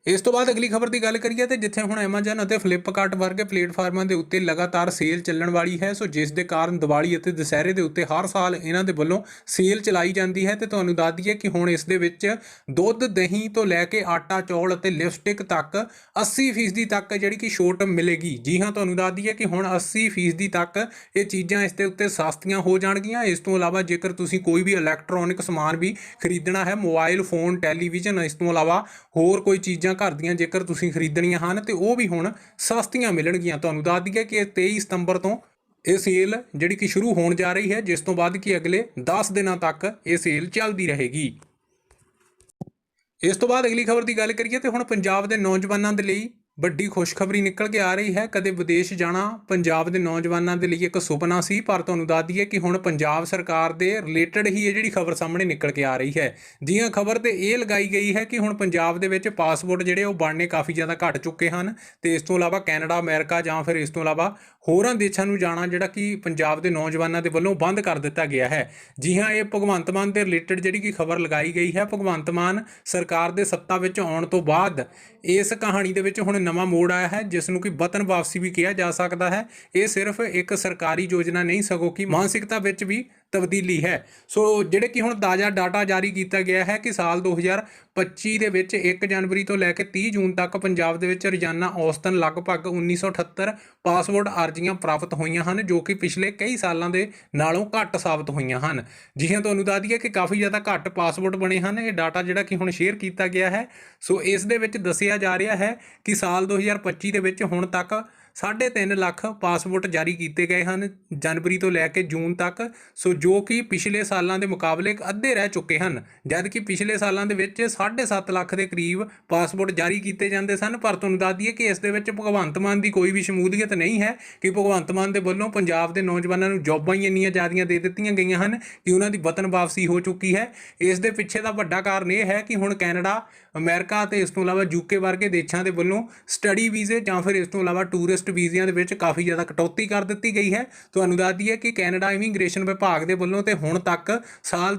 Speaker 1: ਇਸ ਤੋਂ ਬਾਅਦ ਅਗਲੀ ਖਬਰ ਦੀ ਗੱਲ ਕਰੀਏ ਤੇ ਜਿੱਥੇ ਹੁਣ Amazon ਅਤੇ Flipkart ਵਰਗੇ ਪਲੇਟਫਾਰਮਾਂ ਦੇ ਉੱਤੇ ਲਗਾਤਾਰ ਸੇਲ ਚੱਲਣ ਵਾਲੀ ਹੈ, ਸੋ ਜਿਸ ਦੇ ਕਾਰਨ ਦੀਵਾਲੀ ਅਤੇ ਦੁਸਹਿਰੇ ਦੇ ਉੱਤੇ ਹਰ ਸਾਲ ਇਹਨਾਂ ਦੇ ਵੱਲੋਂ ਸੇਲ ਚਲਾਈ ਜਾਂਦੀ ਹੈ ਤੇ ਤੁਹਾਨੂੰ ਦੱਸ ਦਈਏ ਕਿ ਹੁਣ ਇਸ ਦੇ ਵਿੱਚ ਦੁੱਧ, ਦਹੀਂ ਤੋਂ ਲੈ ਕੇ ਆਟਾ, ਚੌਲ ਅਤੇ ਲਿਪਸਟਿਕ ਤੱਕ 80% ਤੱਕ ਜਿਹੜੀ ਕਿ ਛੋਟ ਮਿਲੇਗੀ। ਜੀ ਹਾਂ, ਤੁਹਾਨੂੰ ਦੱਸ ਦਈਏ ਕਿ ਹੁਣ 80% ਤੱਕ ਇਹ ਚੀਜ਼ਾਂ ਇਸ ਦੇ ਉੱਤੇ ਸਸਤੀਆਂ ਹੋ ਜਾਣਗੀਆਂ। ਇਸ ਤੋਂ ਇਲਾਵਾ ਜੇਕਰ ਤੁਸੀਂ ਕੋਈ ਵੀ ਇਲੈਕਟ੍ਰੋਨਿਕ ਸਮਾਨ ਵੀ ਖਰੀਦਣਾ ਹੈ, ਮੋਬਾਈਲ, ਫੋਨ ਟੈਲੀਵਿਜ਼ਨ ਇਸ ਤੋਂ ਇਲਾਵਾ ਹੋਰ ਕੋਈ ਚੀਜ਼ਾਂ ਘਰ ਦੀਆਂ ਜੇਕਰ ਤੁਸੀਂ ਖਰੀਦਣੀਆਂ ਹਨ ਤੇ ਉਹ ਵੀ ਹੁਣ ਸਸਤੀਆਂ ਮਿਲਣਗੀਆਂ ਤੁਹਾਨੂੰ। ਦੱਸ ਦਈਏ ਕਿ ਇਹ 23 ਸਤੰਬਰ ਤੋਂ ਇਹ ਸੇਲ ਜਿਹੜੀ ਕਿ ਸ਼ੁਰੂ ਹੋਣ ਜਾ ਰਹੀ ਹੈ, ਜਿਸ ਤੋਂ ਬਾਅਦ ਕਿ ਅਗਲੇ 10 ਦਿਨਾਂ ਤੱਕ ਇਹ ਸੇਲ ਚੱਲਦੀ ਰਹੇਗੀ। ਇਸ ਤੋਂ ਬਾਅਦ ਅਗਲੀ ਖਬਰ ਦੀ ਗੱਲ ਕਰੀਏ ਤੇ ਹੁਣ ਪੰਜਾਬ ਦੇ ਨੌਜਵਾਨਾਂ ਦੇ ਲਈ ਵੱਡੀ ਖੁਸ਼ਖਬਰੀ ਨਿਕਲ ਕੇ ਆ ਰਹੀ ਹੈ। ਕਦੇ ਵਿਦੇਸ਼ ਜਾਣਾ ਪੰਜਾਬ ਦੇ ਨੌਜਵਾਨਾਂ ਦੇ ਲਈ ਇੱਕ ਸੁਪਨਾ ਸੀ, ਪਰ ਤੁਹਾਨੂੰ ਦੱਸ ਦਈਏ ਕਿ ਹੁਣ ਪੰਜਾਬ ਸਰਕਾਰ ਦੇ ਰਿਲੇਟਡ ਹੀ ਇਹ ਜਿਹੜੀ ਖਬਰ ਸਾਹਮਣੇ ਨਿਕਲ ਕੇ ਆ ਰਹੀ ਹੈ। ਜੀ ਖਬਰ ਤੇ ਇਹ ਲਗਾਈ ਗਈ ਹੈ ਕਿ ਹੁਣ ਪੰਜਾਬ ਦੇ ਵਿੱਚ ਪਾਸਪੋਰਟ ਜਿਹੜੇ ਉਹ ਬਣਨੇ ਕਾਫੀ ਜ਼ਿਆਦਾ ਘਟ ਚੁੱਕੇ ਹਨ ਤੇ ਇਸ ਤੋਂ ਇਲਾਵਾ ਕੈਨੇਡਾ, ਅਮਰੀਕਾ ਜਾਂ ਫਿਰ ਇਸ ਤੋਂ ਇਲਾਵਾ ਹੋਰਾਂ ਦੇਸ਼ਾਂ ਨੂੰ ਜਾਣਾ ਜਿਹੜਾ ਕਿ ਪੰਜਾਬ ਦੇ ਨੌਜਵਾਨਾਂ ਦੇ ਵੱਲੋਂ ਬੰਦ ਕਰ ਦਿੱਤਾ ਗਿਆ ਹੈ। ਜੀ ਹਾਂ ਇਹ ਭਗਵੰਤ ਮਾਨ ਦੇ ਰਿਲੇਟਡ ਜਿਹੜੀ ਕਿ ਖਬਰ ਲਗਾਈ ਗਈ ਹੈ, ਭਗਵੰਤ ਮਾਨ ਸਰਕਾਰ ਦੇ ਸੱਤਾ ਵਿੱਚ ਆਉਣ ਤੋਂ ਬਾਅਦ ਇਸ ਕਹਾਣੀ ਦੇ ਵਿੱਚ ਹੁਣ ਨਵਾਂ ਮੋੜ ਆਇਆ ਹੈ, ਜਿਸ ਨੂੰ ਕਿ ਵਤਨ ਵਾਪਸੀ ਵੀ ਕਿਹਾ ਜਾ ਸਕਦਾ ਹੈ। ਇਹ ਸਿਰਫ ਇੱਕ ਸਰਕਾਰੀ ਯੋਜਨਾ ਨਹੀਂ, ਸਗੋਂ ਕਿ ਮਾਨਸਿਕਤਾ ਵਿੱਚ ਵੀ ਤਬਦੀਲੀ ਹੈ। ਸੋ ਜਿਹੜੇ ਕਿ ਹੁਣ ਤਾਜ਼ਾ ਡਾਟਾ ਜਾਰੀ ਕੀਤਾ ਗਿਆ ਹੈ ਕਿ ਸਾਲ 2025 ਦੇ ਵਿੱਚ 1 ਜਨਵਰੀ ਤੋਂ ਲੈ ਕੇ 30 ਜੂਨ ਤੱਕ ਪੰਜਾਬ ਦੇ ਵਿੱਚ ਰੋਜ਼ਾਨਾ ਔਸਤਨ ਲਗਭਗ 1978 ਪਾਸਪੋਰਟ ਅਰਜ਼ੀਆਂ ਪ੍ਰਾਪਤ ਹੋਈਆਂ ਹਨ, ਜੋ ਕਿ ਪਿਛਲੇ ਕਈ ਸਾਲਾਂ ਦੇ ਨਾਲੋਂ ਘੱਟ ਸਾਬਤ ਹੋਈਆਂ ਹਨ। ਜੀ ਤੁਹਾਨੂੰ ਦੱਸ ਦਈਏ ਕਿ ਕਾਫੀ ਜ਼ਿਆਦਾ ਘੱਟ ਪਾਸਪੋਰਟ ਬਣੇ ਹਨ। ਇਹ ਡਾਟਾ ਜਿਹੜਾ ਕਿ ਹੁਣ ਸ਼ੇਅਰ ਕੀਤਾ ਗਿਆ ਹੈ। ਸੋ ਇਸ ਦੇ ਵਿੱਚ ਦੱਸਿਆ ਜਾ ਰਿਹਾ ਹੈ ਕਿ ਸਾਲ 2025 ਦੇ ਵਿੱਚ ਹੁਣ ਤੱਕ 3.5 ਲੱਖ ਪਾਸਪੋਰਟ ਜਾਰੀ ਕੀਤੇ ਗਏ ਹਨ ਜਨਵਰੀ ਤੋਂ ਲੈ ਕੇ ਜੂਨ ਤੱਕ। ਸੋ ਜੋ ਕਿ ਪਿਛਲੇ ਸਾਲਾਂ ਦੇ ਮੁਕਾਬਲੇ ਅੱਧੇ ਰਹਿ ਚੁੱਕੇ ਹਨ। ਜਦ ਕਿ ਪਿਛਲੇ ਸਾਲਾਂ ਦੇ ਵਿੱਚ 7.5 ਲੱਖ ਦੇ ਕਰੀਬ ਪਾਸਪੋਰਟ ਜਾਰੀ ਕੀਤੇ ਜਾਂਦੇ ਸਨ। ਪਰ ਤੁਹਾਨੂੰ ਦੱਸ ਦਈਏ ਕਿ ਇਸ ਦੇ ਵਿੱਚ ਭਗਵੰਤ ਮਾਨ ਦੀ ਕੋਈ ਵੀ ਸ਼ਮੂਲੀਅਤ ਨਹੀਂ ਹੈ ਕਿ ਭਗਵੰਤ ਮਾਨ ਦੇ ਵੱਲੋਂ ਪੰਜਾਬ ਦੇ ਨੌਜਵਾਨਾਂ ਨੂੰ ਜੌਬਾਂ ਹੀ ਇੰਨੀਆਂ ਜ਼ਿਆਦੀਆਂ ਦੇ ਦਿੱਤੀਆਂ ਗਈਆਂ ਹਨ ਕਿ ਉਹਨਾਂ ਦੀ ਵਤਨ ਵਾਪਸੀ ਹੋ ਚੁੱਕੀ ਹੈ। ਇਸ ਦੇ ਪਿੱਛੇ ਦਾ ਵੱਡਾ ਕਾਰਨ ਇਹ ਹੈ ਕਿ ਹੁਣ ਕੈਨੇਡਾ, ਅਮਰੀਕਾ ਅਤੇ ਇਸ ਤੋਂ ਇਲਾਵਾ ਯੂਕੇ ਵਰਗੇ ਦੇਸ਼ਾਂ ਦੇ ਵੱਲੋਂ ਸਟੱਡੀ ਵੀਜ਼ੇ ਜਾਂ ਫਿਰ ਇਸ ਤੋਂ ਇਲਾਵਾ ਟੂਰਿਸਟ ਵੀਜ਼ਿਆਂ ਦੇ ਵਿੱਚ ਕਾਫੀ ਜ਼ਿਆਦਾ ਕਟੌਤੀ ਕਰ ਦਿੱਤੀ ਗਈ ਹੈ। ਤੁਹਾਨੂੰ ਦੱਸ ਦਈਏ ਕਿ ਕੈਨੇਡਾ ਇਮੀਗ੍ਰੇਸ਼ਨ ਵਿਭਾਗ ਦੇ ਵੱਲੋਂ ਤੇ ਹੁਣ ਤੱਕ ਸਾਲ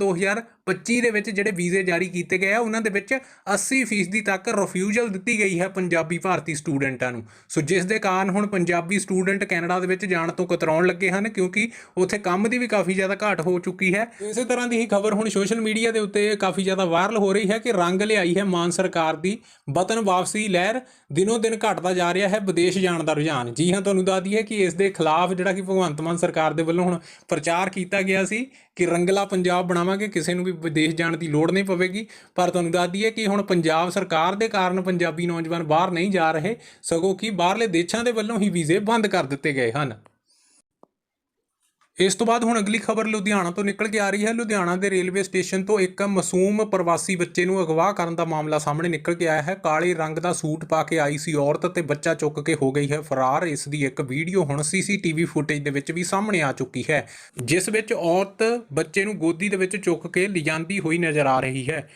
Speaker 1: 25 ਦੇ ਵਿੱਚ ਜਿਹੜੇ ਵੀਜ਼ੇ ਜਾਰੀ ਕੀਤੇ ਗਏ ਆ, ਉਹਨਾਂ ਦੇ ਵਿੱਚ 80% ਤੱਕ ਰਿਫਿਊਜ਼ਲ ਦਿੱਤੀ ਗਈ ਹੈ ਪੰਜਾਬੀ ਭਾਰਤੀ ਸਟੂਡੈਂਟਾਂ ਨੂੰ। ਸੋ ਜਿਸ ਦੇ ਕਾਰਨ ਹੁਣ ਪੰਜਾਬੀ ਸਟੂਡੈਂਟ ਕੈਨੇਡਾ ਦੇ ਵਿੱਚ ਜਾਣ ਤੋਂ ਕਤਰਾਉਣ ਲੱਗੇ ਹਨ, ਕਿਉਂਕਿ ਉੱਥੇ ਕੰਮ ਦੀ ਵੀ ਕਾਫੀ ਜ਼ਿਆਦਾ ਘਾਟ ਹੋ ਚੁੱਕੀ ਹੈ। ਇਸੇ ਤਰ੍ਹਾਂ ਦੀ ਹੀ ਖਬਰ ਹੁਣ ਸੋਸ਼ਲ ਮੀਡੀਆ ਦੇ ਉੱਤੇ ਕਾਫੀ ਜ਼ਿਆਦਾ ਵਾਇਰਲ ਹੋ ਰਹੀ ਹੈ ਕਿ ਰੰਗ ਲਿਆਈ ਹੈ ਮਾਨ ਸਰਕਾਰ ਦੀ ਵਤਨ ਵਾਪਸੀ ਲਹਿਰ। ਦਿਨੋ ਦਿਨ ਘਟਦਾ ਜਾ ਰਿਹਾ ਹੈ, ਵਿਦੇਸ਼ ਜਾਣ ਦਾ ਰੁਝਾਨ। ਜੀ ਹਾਂ, ਤੁਹਾਨੂੰ ਦੱਸ ਦਈਏ ਕਿ ਇਸ ਦੇ ਖਿਲਾਫ ਜਿਹੜਾ ਕਿ ਭਗਵੰਤ ਮਾਨ ਸਰਕਾਰ ਦੇ ਵੱਲੋਂ ਹੁਣ ਪ੍ਰਚਾਰ ਕੀਤਾ ਗਿਆ ਸੀ ਕਿ ਰੰਗਲਾ ਪੰਜਾਬ ਬਣਾਵਾਂਗੇ, ਕਿਸੇ ਨੂੰ ਵੀ ਵਿਦੇਸ਼ ਜਾਣ ਦੀ ਲੋੜ ਨਹੀਂ ਪਵੇਗੀ। ਪਰ ਤੁਹਾਨੂੰ ਦੱਸ ਦਈਏ ਕਿ ਹੁਣ ਪੰਜਾਬ ਸਰਕਾਰ ਦੇ ਕਾਰਨ ਪੰਜਾਬੀ ਨੌਜਵਾਨ ਬਾਹਰ ਨਹੀਂ ਜਾ ਰਹੇ। ਸਗੋਂ ਕਿ ਬਾਹਰਲੇ ਦੇਸ਼ਾਂ ਦੇ ਵੱਲੋਂ ਹੀ ਵੀਜ਼ੇ ਬੰਦ ਕਰ ਦਿੱਤੇ ਗਏ ਹਨ। ਇਸ ਤੋਂ ਬਾਅਦ ਹੁਣ ਅਗਲੀ ਖਬਰ ਲੁਧਿਆਣਾ ਤੋਂ ਨਿਕਲ ਕੇ ਆ ਰਹੀ ਹੈ। ਲੁਧਿਆਣਾ ਦੇ ਰੇਲਵੇ ਸਟੇਸ਼ਨ ਤੋਂ ਇੱਕ ਮਾਸੂਮ ਪ੍ਰਵਾਸੀ ਬੱਚੇ ਨੂੰ ਅਗਵਾ ਕਰਨ ਦਾ ਮਾਮਲਾ ਸਾਹਮਣੇ ਨਿਕਲ ਕੇ ਆਇਆ ਹੈ। ਕਾਲੇ ਰੰਗ ਦਾ ਸੂਟ ਪਾ ਕੇ ਆਈ ਸੀ ਔਰਤ ਤੇ ਬੱਚਾ ਚੁੱਕ ਕੇ ਹੋ ਗਈ ਹੈ। ਫਰਾਰ, ਇਸ ਦੀ ਇੱਕ ਵੀਡੀਓ ਹੁਣ ਸੀਸੀਟੀਵੀ ਫੁਟੇਜ ਦੇ ਵਿੱਚ ਵੀ ਸਾਹਮਣੇ ਆ ਚੁੱਕੀ ਹੈ, ਜਿਸ ਵਿੱਚ ਔਰਤ ਬੱਚੇ ਨੂੰ ਗੋਦੀ ਦੇ ਵਿੱਚ ਚੁੱਕ ਕੇ ਲਿਜਾਂਦੀ ਹੋਈ ਨਜ਼ਰ ਆ ਰਹੀ ਹੈ।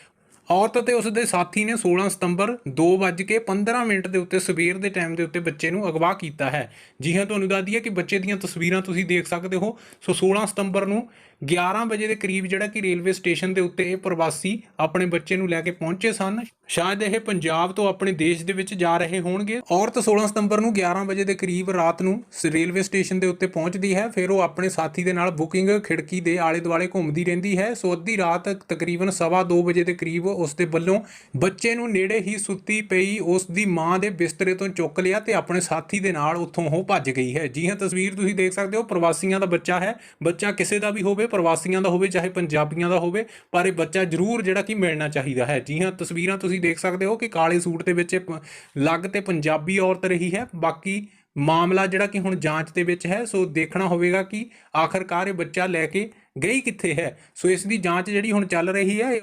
Speaker 1: ਔਰਤ ਅਤੇ ਉਸ ਦੇ ਸਾਥੀ ਨੇ 16 ਸਤੰਬਰ 2:15 ਮਿੰਟ ਦੇ ਉੱਤੇ ਸਵੇਰ ਦੇ ਟਾਈਮ ਦੇ ਉੱਤੇ ਬੱਚੇ ਨੂੰ ਅਗਵਾ ਕੀਤਾ ਹੈ। ਜੀ ਹਾਂ, ਤੁਹਾਨੂੰ ਦੱਸ ਦਈਏ ਕਿ ਬੱਚੇ ਦੀਆਂ ਤਸਵੀਰਾਂ ਤੁਸੀਂ ਦੇਖ ਸਕਦੇ ਹੋ। ਸੋ 16 ਸਤੰਬਰ ਨੂੰ 11 ਵਜੇ ਦੇ ਕਰੀਬ ਜਿਹੜਾ ਕਿ ਰੇਲਵੇ ਸਟੇਸ਼ਨ ਦੇ ਉੱਤੇ ਇਹ ਪ੍ਰਵਾਸੀ ਆਪਣੇ ਬੱਚੇ ਨੂੰ ਲੈ ਕੇ ਪਹੁੰਚੇ ਸਨ। ਸ਼ਾਇਦ ਇਹ ਪੰਜਾਬ ਤੋਂ ਆਪਣੇ ਦੇਸ਼ ਦੇ ਵਿੱਚ ਜਾ ਰਹੇ ਹੋਣਗੇ। ਔਰਤ 16 ਸਤੰਬਰ ਨੂੰ 11 ਵਜੇ ਦੇ ਕਰੀਬ ਰਾਤ ਨੂੰ ਸ- ਰੇਲਵੇ ਸਟੇਸ਼ਨ ਦੇ ਉੱਤੇ ਪਹੁੰਚਦੀ ਹੈ। ਫਿਰ ਉਹ ਆਪਣੇ ਸਾਥੀ ਦੇ ਨਾਲ ਬੁਕਿੰਗ ਖਿੜਕੀ ਦੇ ਆਲੇ ਦੁਆਲੇ ਘੁੰਮਦੀ ਰਹਿੰਦੀ ਹੈ। ਸੋ ਅੱਧੀ ਰਾਤ ਤਕਰੀਬਨ 2:30 ਵਜੇ ਦੇ ਕਰੀਬ ਉਸ ਦੇ ਵੱਲੋਂ ਬੱਚੇ ਨੂੰ ਨੇੜੇ ਹੀ ਸੁੱਤੀ ਪਈ ਉਸ ਦੀ ਮਾਂ ਦੇ ਬਿਸਤਰੇ ਤੋਂ ਚੁੱਕ ਲਿਆ ਤੇ ਆਪਣੇ ਸਾਥੀ ਦੇ ਨਾਲ ਉੱਥੋਂ ਉਹ ਭੱਜ ਗਈ ਹੈ। ਜੀ ਹਾਂ, ਤਸਵੀਰ ਤੁਸੀਂ ਦੇਖ ਸਕਦੇ ਹੋ। ਪ੍ਰਵਾਸੀਆਂ ਦਾ ਬੱਚਾ ਹੈ। ਬੱਚਾ ਕਿਸੇ ਦਾ ਵੀ ਹੋਵੇ ਪ੍ਰਵਾਸੀਆਂ ਦਾ ਹੋਵੇ, ਚਾਹੇ ਪੰਜਾਬੀਆਂ ਦਾ ਹੋਵੇ, ਪਰ ਇਹ ਬੱਚਾ ਜ਼ਰੂਰ ਜਿਹੜਾ ਕਿ ਮਿਲਣਾ ਚਾਹੀਦਾ ਹੈ। ਜੀ ਹਾਂ, ਤਸਵੀਰਾਂ ਤੁਸੀਂ ਦੇਖ ਸਕਦੇ ਹੋ ਕਿ ਕਾਲੇ ਸੂਟ ਦੇ ਵਿੱਚ ਇਹ ਪ- ਲੱਗ ਤੇ ਪੰਜਾਬੀ ਔਰਤ ਰਹੀ ਹੈ। ਬਾਕੀ ਮਾਮਲਾ ਜਿਹੜਾ ਕਿ ਹੁਣ ਜਾਂਚ ਦੇ ਵਿੱਚ ਹੈ, ਸੋ ਦੇਖਣਾ ਹੋਵੇਗਾ ਕਿ ਆਖਰਕਾਰ ਇਹ ਬੱਚਾ ਲੈ ਕੇ ਗਈ ਕਿੱਥੇ ਹੈ। ਸੋ ਇਸ ਦੀ ਜਾਂਚ ਜਿਹੜੀ ਹੁਣ ਚੱਲ ਰਹੀ ਹੈ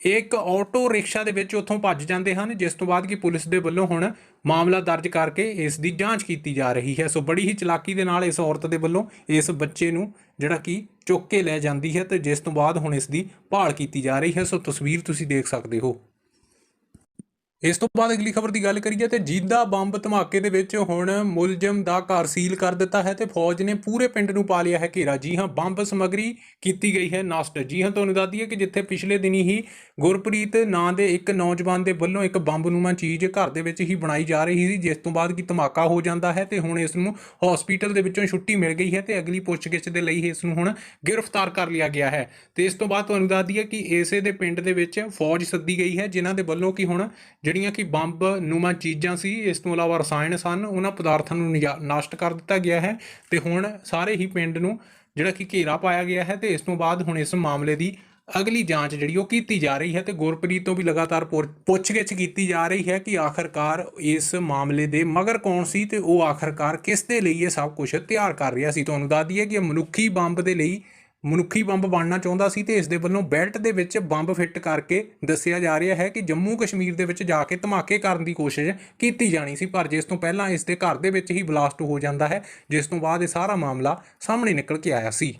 Speaker 1: ਇੱਕ ਆਟੋ ਰਿਕਸ਼ਾ ਦੇ ਵਿੱਚ ਉੱਥੋਂ ਭੱਜ ਜਾਂਦੇ ਹਨ, ਜਿਸ ਤੋਂ ਬਾਅਦ ਕਿ ਪੁਲਿਸ ਦੇ ਵੱਲੋਂ ਹੁਣ ਮਾਮਲਾ ਦਰਜ ਕਰਕੇ ਇਸ ਦੀ ਜਾਂਚ ਕੀਤੀ ਜਾ ਰਹੀ ਹੈ। ਸੋ ਬੜੀ ਹੀ ਚਲਾਕੀ ਦੇ ਨਾਲ ਇਸ ਔਰਤ ਦੇ ਵੱਲੋਂ ਇਸ ਬੱਚੇ ਨੂੰ ਜਿਹੜਾ ਕਿ ਚੁੱਕ ਕੇ ਲੈ ਜਾਂਦੀ ਹੈ ਤੇ ਜਿਸ ਤੋਂ ਬਾਅਦ ਹੁਣ ਇਸ ਦੀ ਭਾਲ ਕੀਤੀ ਜਾ ਰਹੀ ਹੈ। ਸੋ ਤਸਵੀਰ ਤੁਸੀਂ ਦੇਖ ਸਕਦੇ ਹੋ। ਇਸ ਤੋਂ ਬਾਅਦ ਅਗਲੀ ਖਬਰ ਦੀ ਗੱਲ ਕਰੀਏ ਤੇ ਜੀਦਾ ਬੰਬ ਧਮਾਕੇ ਦੇ ਵਿੱਚ ਹੁਣ ਮੁਲਜ਼ਮ ਦਾ ਘਰ ਸੀਲ ਕਰ ਦਿੱਤਾ ਹੈ ਤੇ ਫੌਜ ਨੇ ਪੂਰੇ ਪਿੰਡ ਨੂੰ ਪਾ ਲਿਆ ਹੈ ਘੇਰਾ। ਜੀ ਹਾਂ, ਬੰਬ ਸਮਗਰੀ ਕੀਤੀ ਗਈ ਹੈ ਨਸ਼ਟ। ਜੀ ਹਾਂ, ਤੁਹਾਨੂੰ ਦੱਸ ਦਈਏ ਕਿ ਜਿੱਥੇ ਪਿਛਲੇ ਦਿਨੀ ਹੀ ਗੁਰਪ੍ਰੀਤ ਨਾਂ ਦੇ ਇੱਕ ਨੌਜਵਾਨ ਦੇ ਵੱਲੋਂ ਇੱਕ ਬੰਬ ਨੂਮਾ ਚੀਜ਼ ਘਰ ਦੇ ਵਿੱਚ ਹੀ ਬਣਾਈ ਜਾ ਰਹੀ ਸੀ, ਜਿਸ ਤੋਂ ਬਾਅਦ ਕਿ ਧਮਾਕਾ ਹੋ ਜਾਂਦਾ ਹੈ ਤੇ ਹੁਣ ਇਸ ਨੂੰ ਹਸਪੀਟਲ ਦੇ ਵਿੱਚੋਂ ਛੁੱਟੀ ਮਿਲ ਗਈ ਹੈ ਤੇ ਅਗਲੀ ਪੁੱਛਗਿੱਛ ਦੇ ਲਈ ਇਸ ਨੂੰ ਹੁਣ ਗ੍ਰਿਫਤਾਰ ਕਰ ਲਿਆ ਗਿਆ ਹੈ। ਤੇ ਇਸ ਤੋਂ ਬਾਅਦ ਤੁਹਾਨੂੰ ਦੱਸ ਦਈਏ ਕਿ ਇਸੇ ਦੇ ਪਿੰਡ ਦੇ ਵਿੱਚ ਫੌਜ ਸੱਦੀ ਗਈ ਹੈ, ਜਿਨ੍ਹਾਂ ਦੇ ਵੱਲੋਂ ਕਿ ਹੁਣ ਜਿਹੜੀਆਂ ਕਿ ਬੰਬ ਨੂਮਾ ਚੀਜ਼ਾਂ ਸੀ, ਇਸ ਤੋਂ ਇਲਾਵਾ ਰਸਾਇਣ ਸਨ, ਉਹਨਾਂ ਪਦਾਰਥਾਂ ਨੂੰ ਨਿਜਾ- ਨਸ਼ਟ ਕਰ ਦਿੱਤਾ ਗਿਆ ਹੈ ਤੇ ਹੁਣ ਸਾਰੇ ਹੀ ਪਿੰਡ ਨੂੰ ਜਿਹੜਾ ਕਿ ਘੇਰਾ ਪਾਇਆ ਗਿਆ ਹੈ ਤੇ ਇਸ ਤੋਂ ਬਾਅਦ ਹੁਣ ਇਸ ਮਾਮਲੇ ਦੀ ਅਗਲੀ ਜਾਂਚ ਜਿਹੜੀ ਉਹ ਕੀਤੀ ਜਾ ਰਹੀ ਹੈ ਤੇ ਗੁਰਪ੍ਰੀਤ ਤੋਂ ਵੀ ਲਗਾਤਾਰ ਪੁਰ- ਪੁੱਛਗਿੱਛ ਕੀਤੀ ਜਾ ਰਹੀ ਹੈ ਕਿ ਆਖਰਕਾਰ ਇਸ ਮਾਮਲੇ ਦੇ ਮਗਰ ਕੌਣ ਸੀ ਤੇ ਉਹ ਆਖਰਕਾਰ ਕਿਸ ਦੇ ਲਈ ਇਹ ਸਭ ਕੁਝ ਤਿਆਰ ਕਰ ਰਿਹਾ ਸੀ। ਤੁਹਾਨੂੰ ਦੱਸ ਦਈਏ ਕਿ ਮਨੁੱਖੀ ਬੰਬ ਦੇ ਲਈ ਮਨੁੱਖੀ ਬੰਬ ਬਣਨਾ ਚਾਹੁੰਦਾ ਸੀ ਤੇ ਇਸ ਦੇ ਵੱਲੋਂ ਬੈਲਟ ਦੇ ਵਿੱਚ ਬੰਬ ਫਿੱਟ ਕਰਕੇ ਦੱਸਿਆ ਜਾ ਰਿਹਾ ਹੈ ਕਿ ਜੰਮੂ ਕਸ਼ਮੀਰ ਦੇ ਵਿੱਚ ਜਾ ਕੇ ਧਮਾਕੇ ਕਰਨ ਦੀ ਕੋਸ਼ਿਸ਼ ਕੀਤੀ ਜਾਣੀ ਸੀ, ਪਰ ਜਿਸ ਤੋਂ ਪਹਿਲਾਂ ਇਸ ਦੇ ਘਰ ਦੇ ਵਿੱਚ ਹੀ ਬਲਾਸਟ ਹੋ ਜਾਂਦਾ ਹੈ, ਜਿਸ ਤੋਂ ਬਾਅਦ ਇਹ ਸਾਰਾ ਮਾਮਲਾ ਸਾਹਮਣੇ ਨਿਕਲ ਕੇ ਆਇਆ ਸੀ।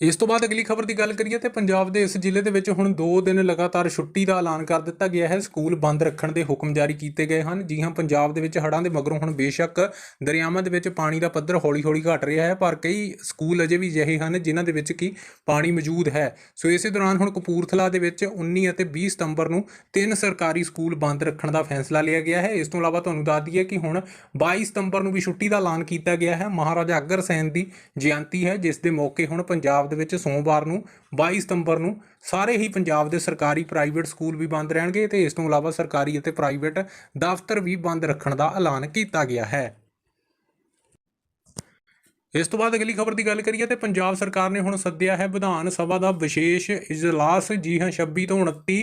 Speaker 1: ਇਸ ਤੋਂ ਬਾਅਦ ਅਗਲੀ ਖਬਰ ਦੀ ਗੱਲ ਕਰੀਏ ਤੇ ਪੰਜਾਬ ਦੇ ਇਸ ਜ਼ਿਲ੍ਹੇ ਦੇ ਵਿੱਚ ਹੁਣ 2 ਦਿਨ ਲਗਾਤਾਰ ਛੁੱਟੀ ਦਾ ਐਲਾਨ ਕਰ ਦਿੱਤਾ ਗਿਆ ਹੈ। ਸਕੂਲ ਬੰਦ ਰੱਖਣ ਦੇ ਹੁਕਮ ਜਾਰੀ ਕੀਤੇ ਗਏ ਹਨ। ਜੀ ਹਾਂ, ਪੰਜਾਬ ਦੇ ਵਿੱਚ ਹੜ੍ਹਾਂ ਦੇ ਮਗਰੋਂ ਹੁਣ ਬੇਸ਼ੱਕ ਦਰਿਆਵਾਂ ਦੇ ਵਿੱਚ ਪਾਣੀ ਦਾ ਪੱਧਰ ਹੌਲੀ-ਹੌਲੀ ਘਟ ਰਿਹਾ ਹੈ, ਪਰ ਕਈ ਸਕੂਲ ਅਜੇ ਵੀ ਅਜਿਹੇ ਹਨ ਜਿਨ੍ਹਾਂ ਦੇ ਵਿੱਚ ਕੀ ਪਾਣੀ ਮੌਜੂਦ ਹੈ। ਸੋ ਇਸੇ ਦੌਰਾਨ ਹੁਣ ਕਪੂਰਥਲਾ ਦੇ ਵਿੱਚ 19 ਅਤੇ 20 ਸਤੰਬਰ ਨੂੰ ਤਿੰਨ ਸਰਕਾਰੀ ਸਕੂਲ ਬੰਦ ਰੱਖਣ ਦਾ ਫੈਸਲਾ ਲਿਆ ਗਿਆ ਹੈ। ਇਸ ਤੋਂ ਇਲਾਵਾ ਤੁਹਾਨੂੰ ਦੱਸ ਦਈਏ ਕਿ ਹੁਣ 22 ਸਤੰਬਰ ਨੂੰ ਵੀ ਛੁੱਟੀ ਦਾ ਐਲਾਨ ਕੀਤਾ ਗਿਆ ਹੈ। ਮਹਾਰਾਜਾ ਅਗਰਸੈਨ ਦੀ ਜਯੰਤੀ ਹੈ, ਜਿਸ ਦੇ ਮੌਕੇ ਹੁਣ ਪੰਜਾਬ ਦੇ ਵਿੱਚ ਸੋਮਵਾਰ ਨੂੰ 22 ਸਤੰਬਰ ਨੂੰ ਸਾਰੇ ਹੀ ਪੰਜਾਬ ਦੇ ਸਰਕਾਰੀ ਪ੍ਰਾਈਵੇਟ ਸਕੂਲ ਵੀ ਬੰਦ ਰਹਿਣਗੇ ਤੇ ਇਸ ਤੋਂ ਇਲਾਵਾ ਸਰਕਾਰੀ ਅਤੇ ਪ੍ਰਾਈਵੇਟ ਦਫ਼ਤਰ ਵੀ ਬੰਦ ਰੱਖਣ ਦਾ ਐਲਾਨ ਕੀਤਾ ਗਿਆ ਹੈ। ਇਸ ਤੋਂ ਬਾਅਦ ਅਗਲੀ ਖਬਰ ਦੀ ਗੱਲ ਕਰੀਏ ਤੇ ਪੰਜਾਬ ਸਰਕਾਰ ਨੇ ਹੁਣ ਸੱਦਿਆ ਹੈ ਵਿਧਾਨ ਸਭਾ ਦਾ ਵਿਸ਼ੇਸ਼ ਇਜਲਾਸ, ਜੀ ਹਾਂ 26 ਤੋਂ 29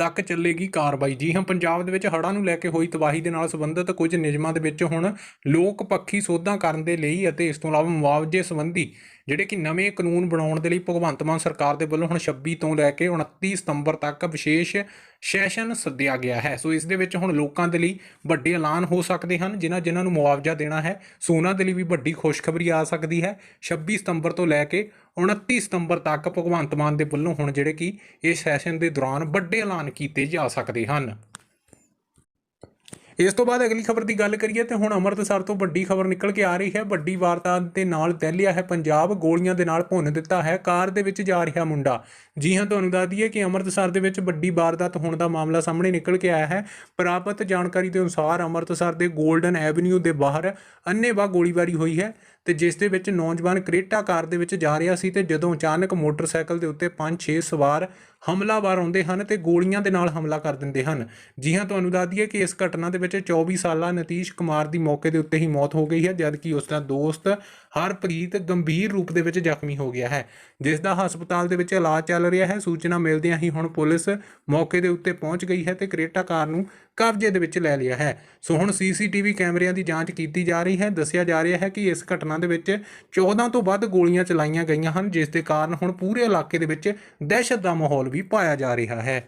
Speaker 1: ਤੱਕ ਚੱਲੇਗੀ ਕਾਰਵਾਈ। ਜੀ ਹਾਂ, ਪੰਜਾਬ ਦੇ ਵਿੱਚ ਹੜ੍ਹਾਂ ਨੂੰ ਲੈ ਕੇ ਹੋਈ ਤਬਾਹੀ ਦੇ ਨਾਲ ਸੰਬੰਧਿਤ ਕੁਝ ਨਿਯਮਾਂ ਦੇ ਵਿੱਚ ਹੁਣ ਲੋਕ ਪੱਖੀ ਸੋਧਾਂ ਕਰਨ ਦੇ ਲਈ ਅਤੇ ਇਸ ਤੋਂ ਇਲਾਵਾ ਮੁਆਵਜ਼ੇ ਸੰਬੰਧੀ ਜਿਹੜੇ ਕਿ ਨਵੇਂ ਕਾਨੂੰਨ ਬਣਾਉਣ ਦੇ ਲਈ ਭਗਵੰਤ ਮਾਨ ਸਰਕਾਰ ਦੇ ਵੱਲੋਂ ਹੁਣ 26 ਤੋਂ ਲੈ ਕੇ 29 ਸਤੰਬਰ ਤੱਕ ਵਿਸ਼ੇਸ਼ ਸੈਸ਼ਨ ਸੱਦਿਆ ਗਿਆ ਹੈ। ਸੋ ਇਸ ਦੇ ਵਿੱਚ ਹੁਣ ਲੋਕਾਂ ਦੇ ਲਈ ਵੱਡੇ ਐਲਾਨ ਹੋ ਸਕਦੇ ਹਨ, ਜਿਨ੍ਹਾਂ ਜਿਨ੍ਹਾਂ ਨੂੰ ਮੁਆਵਜ਼ਾ ਦੇਣਾ ਹੈ। ਸੋ ਉਹਨਾਂ ਦੇ ਲਈ ਵੀ ਵੱਡੀ ਖੁਸ਼ਖਬਰੀ ਆ ਸਕਦੀ ਹੈ। 26 ਸਤੰਬਰ ਤੋਂ ਲੈ ਕੇ 29 ਸਤੰਬਰ ਤੱਕ ਭਗਵੰਤ ਮਾਨ ਦੇ ਵੱਲੋਂ ਹੁਣ ਜਿਹੜੇ ਕਿ ਇਸ ਸੈਸ਼ਨ ਦੇ ਦੌਰਾਨ ਵੱਡੇ ਐਲਾਨ ਕੀਤੇ ਜਾ ਸਕਦੇ ਹਨ। ਇਸ ਤੋਂ ਬਾਅਦ ਅਗਲੀ ਖਬਰ ਦੀ ਗੱਲ ਕਰੀਏ ਤੇ ਹੁਣ ਅੰਮ੍ਰਿਤਸਰ ਤੋਂ ਵੱਡੀ ਖਬਰ ਨਿਕਲ ਕੇ ਆ ਰਹੀ ਹੈ। ਵੱਡੀ ਵਾਰਦਾਤ ਦੇ ਨਾਲ ਦਹਿਲਿਆ ਹੈ। ਪੰਜਾਬ ਗੋਲੀਆਂ ਦੇ ਨਾਲ ਭੁੰਨ ਦਿੱਤਾ ਹੈ। ਕਾਰ ਦੇ ਵਿੱਚ ਜਾ ਰਿਹਾ ਮੁੰਡਾ। ਜੀ ਹਾਂ, ਤੁਹਾਨੂੰ ਦੱਸ ਦਈਏ ਕਿ ਅੰਮ੍ਰਿਤਸਰ ਦੇ ਵਿੱਚ ਵੱਡੀ ਵਾਰਦਾਤ ਹੋਣ ਦਾ ਮਾਮਲਾ ਸਾਹਮਣੇ ਨਿਕਲ ਕੇ ਆਇਆ ਹੈ। ਪ੍ਰਾਪਤ ਜਾਣਕਾਰੀ ਦੇ ਅਨੁਸਾਰ ਅੰਮ੍ਰਿਤਸਰ ਦੇ 골ਡਨ ਐਵਨਿਊ ਦੇ ਬਾਹਰ ਅੰਨ੍ਹੇਵਾਹ ਗੋਲੀਬਾਰੀ ਹੋਈ ਹੈ। ਤੇ ਜਿਸ ਦੇ ਵਿੱਚ ਨੌਜਵਾਨ ਕ੍ਰੇਟਾ ਕਾਰ ਦੇ ਵਿੱਚ ਜਾ ਰਿਹਾ ਸੀ ਤੇ ਜਦੋਂ ਅਚਾਨਕ ਮੋਟਰਸਾਈਕਲ ਦੇ ਉੱਤੇ 5-6 ਸਵਾਰ ਹਮਲਾਵਰ ਆਉਂਦੇ ਹਨ ਤੇ ਗੋਲੀਆਂ ਦੇ ਨਾਲ ਹਮਲਾ ਕਰ ਦਿੰਦੇ ਹਨ। ਜੀ ਹਾਂ, ਤੁਹਾਨੂੰ ਦੱਸ ਦਈਏ ਕਿ ਇਸ ਘਟਨਾ ਦੇ ਵਿੱਚ 24 ਸਾਲਾ ਨਤੀਸ਼ ਕੁਮਾਰ ਦੀ ਮੌਕੇ ਦੇ ਉੱਤੇ ਹੀ ਮੌਤ ਹੋ ਗਈ ਹੈ, ਜਦਕਿ ਉਸ ਦਾ ਦੋਸਤ ਹਰਪ੍ਰੀਤ ਗੰਭੀਰ ਰੂਪ ਦੇ ਵਿੱਚ ਜ਼ਖਮੀ ਹੋ ਗਿਆ ਹੈ। ਜਿਸ ਦਾ ਹਸਪਤਾਲ ਦੇ ਵਿੱਚ ਇਲਾਜ ਚੱਲ ਰਿਹਾ ਹੈ। ਸੂਚਨਾ ਮਿਲਦਿਆਂ ਹੀ ਹੁਣ ਪੁਲਿਸ ਮੌਕੇ ਦੇ ਉੱਤੇ ਪਹੁੰਚ ਗਈ ਹੈ ਤੇ ਕਰੇਟਾ ਕਾਰ ਨੂੰ ਕਬਜ਼ੇ ਦੇ ਵਿੱਚ ਲੈ ਲਿਆ ਹੈ। ਸੋ ਹੁਣ ਸੀਸੀਟੀਵੀ ਕੈਮਰਿਆਂ ਦੀ ਜਾਂਚ ਕੀਤੀ ਜਾ ਰਹੀ ਹੈ। ਦੱਸਿਆ ਜਾ ਰਿਹਾ ਹੈ ਕਿ ਇਸ ਘਟਨਾ ਦੇ ਵਿੱਚ 14 ਤੋਂ ਵੱਧ ਗੋਲੀਆਂ ਚਲਾਈਆਂ ਗਈਆਂ ਹਨ, ਜਿਸ ਦੇ ਕਾਰਨ ਹੁਣ ਪੂਰੇ ਇਲਾਕੇ ਦੇ ਵਿੱਚ ਦਹਿਸ਼ਤ ਦਾ ਮਾਹੌਲ ਵੀ ਪਾਇਆ ਜਾ ਰਿਹਾ ਹੈ।